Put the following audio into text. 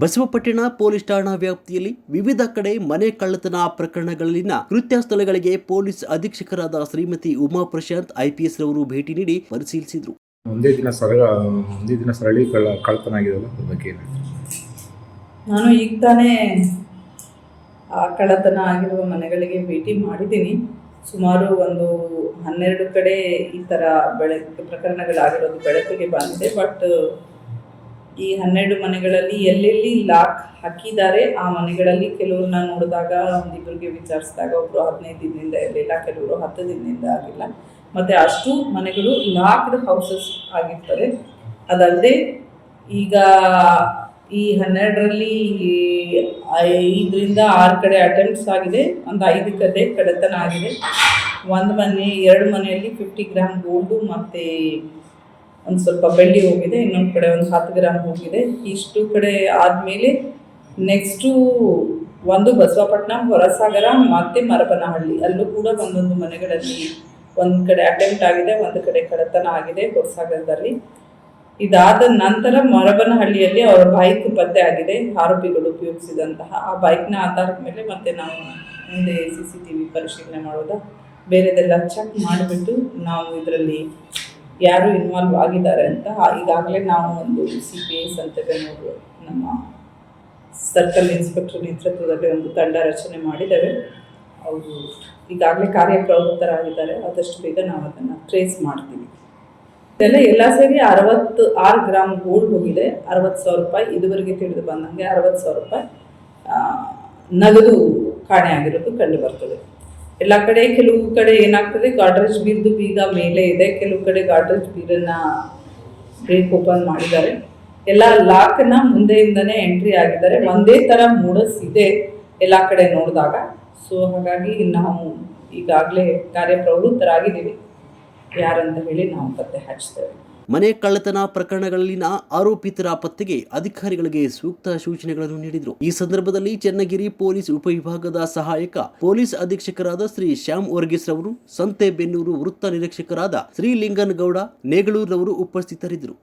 Basavapatna police ಠಾಣಾ ವ್ಯಾಪ್ತಿಯಲ್ಲಿ ವಿವಿಧ ಕಡೆ ಮನೆ ಕಳ್ಳತನ ಪ್ರಕರಣಗಳಲ್ಲಿನ ಕೃತ್ಯ ಸ್ಥಳಗಳಿಗೆ ಪೊಲೀಸ್ ಅಧೀಕ್ಷಕರಾದ ಶ್ರೀಮತಿ ಉಮಾ ಪ್ರಶಾಂತ್ ಐಪಿಎಸ್ ರವರು ಭೇಟಿ ನೀಡಿ ಪರಿಶೀಲಿಸಿದರು. ಒಂದೇ ದಿನ ಸರಳ ಒಂದೇ ದಿನ ಸರಳಿ ಕಳ್ಳ ಕಳ್ತನ ಆಗಿದೆಯಲ್ಲ ಅದ್ರ ಬಗ್ಗೆ ನಾನು ಈಗ ತಾನೇ ಆ ಕಳ್ಳತನ ಆಗಿರುವ ಮನೆಗಳಿಗೆ ಭೇಟಿ ಮಾಡಿದ್ದೀನಿ. ಸುಮಾರು ಒಂದು ಹನ್ನೆರಡು ಕಡೆ ಈ ಥರ ಬೆಳಕು ಪ್ರಕರಣಗಳಾಗಿರೋದು ಬೆಳಕಿಗೆ ಬಂದಿದೆ. ಬಟ್ ಈ ಹನ್ನೆರಡು ಮನೆಗಳಲ್ಲಿ ಎಲ್ಲೆಲ್ಲಿ ಲಾಕ್ ಹಾಕಿದ್ದಾರೆ, ಆ ಮನೆಗಳಲ್ಲಿ ಕೆಲವ್ರನ್ನ ನೋಡಿದಾಗ ಒಂದಿಬ್ಬರಿಗೆ ವಿಚಾರಿಸಿದಾಗ ಒಬ್ಬರು ಹದಿನೈದು ದಿನದಿಂದ ಇರಲಿಲ್ಲ, ಕೆಲವರು ಹತ್ತು ದಿನದಿಂದ ಆಗಿಲ್ಲ. ಮತ್ತು ಅಷ್ಟು ಮನೆಗಳು ಲಾಕ್ಡ್ ಹೌಸಸ್ ಆಗಿರ್ತವೆ. ಅದಲ್ಲದೆ ಈಗ ಈ ಹನ್ನೆರಡರಲ್ಲಿ ಐದರಿಂದ ಆರು ಕಡೆ ಅಟೆಂಪ್ಟ್ಸ್ ಆಗಿದೆ, ಒಂದು ಐದು ಕಡೆ ಕಡೆತನ ಆಗಿದೆ. ಒಂದು ಮನೆ, ಎರಡು ಮನೆಯಲ್ಲಿ ಫಿಫ್ಟಿ ಗ್ರಾಮ್ ಗೋಲ್ಡು ಮತ್ತು ಒಂದು ಸ್ವಲ್ಪ ಬೆಳ್ಳಿ ಹೋಗಿದೆ, ಇನ್ನೊಂದು ಕಡೆ ಒಂದು ಹತ್ತು ಗ್ರಾಮ್ ಹೋಗಿದೆ. ಇಷ್ಟು ಕಡೆ ಆದಮೇಲೆ ನೆಕ್ಸ್ಟು ಒಂದು ಬಸವಪಟ್ಟಣ, ಹೊರಸಾಗರ, ಮತ್ತು ಮರಪನಹಳ್ಳಿ ಅಲ್ಲೂ ಕೂಡ ಒಂದೊಂದು ಮನೆಗಳಲ್ಲಿ ಒಂದು ಕಡೆ ಅಟೆಂಪ್ಟ್ ಆಗಿದೆ, ಒಂದು ಕಡೆ ಕಡತನ ಆಗಿದೆ ಹೊರಸಾಗರದಲ್ಲಿ. ಇದಾದ ನಂತರ ಮರಬನಹಳ್ಳಿಯಲ್ಲಿ ಅವರ ಬೈಕ್ ಪತ್ತೆ ಆಗಿದೆ, ಆರೋಪಿಗಳು ಉಪಯೋಗಿಸಿದಂತಹ. ಆ ಬೈಕ್ನ ಆಧಾರದ ಮೇಲೆ ಮತ್ತೆ ನಾವು ಮುಂದೆ ಸಿ ಸಿ ಟಿ ವಿ ಪರಿಶೀಲನೆ ಮಾಡೋದ? ಬೇರೆದೆಲ್ಲ ಚೆಕ್ ಮಾಡಿಬಿಟ್ಟು ನಾವು ಇದರಲ್ಲಿ ಯಾರು ಇನ್ವಾಲ್ವ್ ಆಗಿದ್ದಾರೆ ಅಂತ ಈಗಾಗಲೇ ನಾವು ಒಂದು ಸಿ ಪಿ ಎಸ್ ಅಂತೇಳಿ ನಮ್ಮ ಸರ್ಕಲ್ ಇನ್ಸ್ಪೆಕ್ಟರ್ ನೇತೃತ್ವದಲ್ಲಿ ಒಂದು ತಂಡ ರಚನೆ ಮಾಡಿದ್ದೇವೆ. ಅವರು ಈಗಾಗಲೇ ಕಾರ್ಯಪ್ರವೃತ್ತರಾಗಿದ್ದಾರೆ. ಆದಷ್ಟು ಬೇಗ ನಾವು ಅದನ್ನು ಟ್ರೇಸ್ ಮಾಡ್ತೀವಿ. ಇದೆಲ್ಲ ಎಲ್ಲ ಸೇರಿ ಅರವತ್ತು ಆರು ಗ್ರಾಮ್ ಗೋಲ್ಡ್ ಹೋಗಿದೆ. ಅರವತ್ತು ಸಾವಿರ ರೂಪಾಯಿ ಇದುವರೆಗೆ ತಿಳಿದು ಬಂದಂಗೆ ಅರವತ್ತು ಸಾವಿರ ರೂಪಾಯಿ ನಗದು ಕಾಣೆ ಆಗಿರೋದು ಕಂಡು ಬರ್ತದೆ. ಎಲ್ಲ ಕಡೆ ಕೆಲವು ಕಡೆ ಏನಾಗ್ತದೆ, ಗಾಡ್ರೇಜ್ ಬೀರ್ದು ಬೀಗ ಮೇಲೆ ಇದೆ. ಕೆಲವು ಕಡೆ ಗಾಡ್ರೇಜ್ ಬೀರನ್ನ ಬ್ರೇಕ್ ಓಪನ್ ಮಾಡಿದ್ದಾರೆ. ಎಲ್ಲ ಲಾಕ್ನ ಮುಂದೆಯಿಂದನೇ ಎಂಟ್ರಿ ಆಗಿದ್ದಾರೆ. ಒಂದೇ ಥರ ಮೂಡಸ್ ಇದೆ ಎಲ್ಲ ಕಡೆ ನೋಡಿದಾಗ. ಸೊ, ಹಾಗಾಗಿ ನಾವು ಈಗಾಗಲೇ ಕಾರ್ಯಪ್ರವೃತ್ತರಾಗಿದ್ದೀವಿ. ಯಾರಂತ ಹೇಳಿ ನಾವು ಪತ್ತೆ ಹಚ್ತೇವೆ. ಮನೆ ಕಳ್ಳತನ ಪ್ರಕರಣಗಳಲ್ಲಿನ ಆರೋಪಿತರ ಪತ್ತೆಗೆ ಅಧಿಕಾರಿಗಳಿಗೆ ಸೂಕ್ತ ಸೂಚನೆಗಳನ್ನು ನೀಡಿದರು. ಈ ಸಂದರ್ಭದಲ್ಲಿ ಚನ್ನಗಿರಿ ಪೊಲೀಸ್ ಉಪವಿಭಾಗದ ಸಹಾಯಕ ಪೊಲೀಸ್ ಅಧೀಕ್ಷಕರಾದ ಶ್ರೀ ಶ್ಯಾಮ್ ವರ್ಗೀಸ್ ರವರು ಸಂತೆಬೆನ್ನೂರು ವೃತ್ತ ನಿರೀಕ್ಷಕರಾದ ಶ್ರೀಲಿಂಗನ್ ಲಿಂಗನಗೌಡ ನೇಗಳೂರವರು ಉಪಸ್ಥಿತರಿದ್ದರು.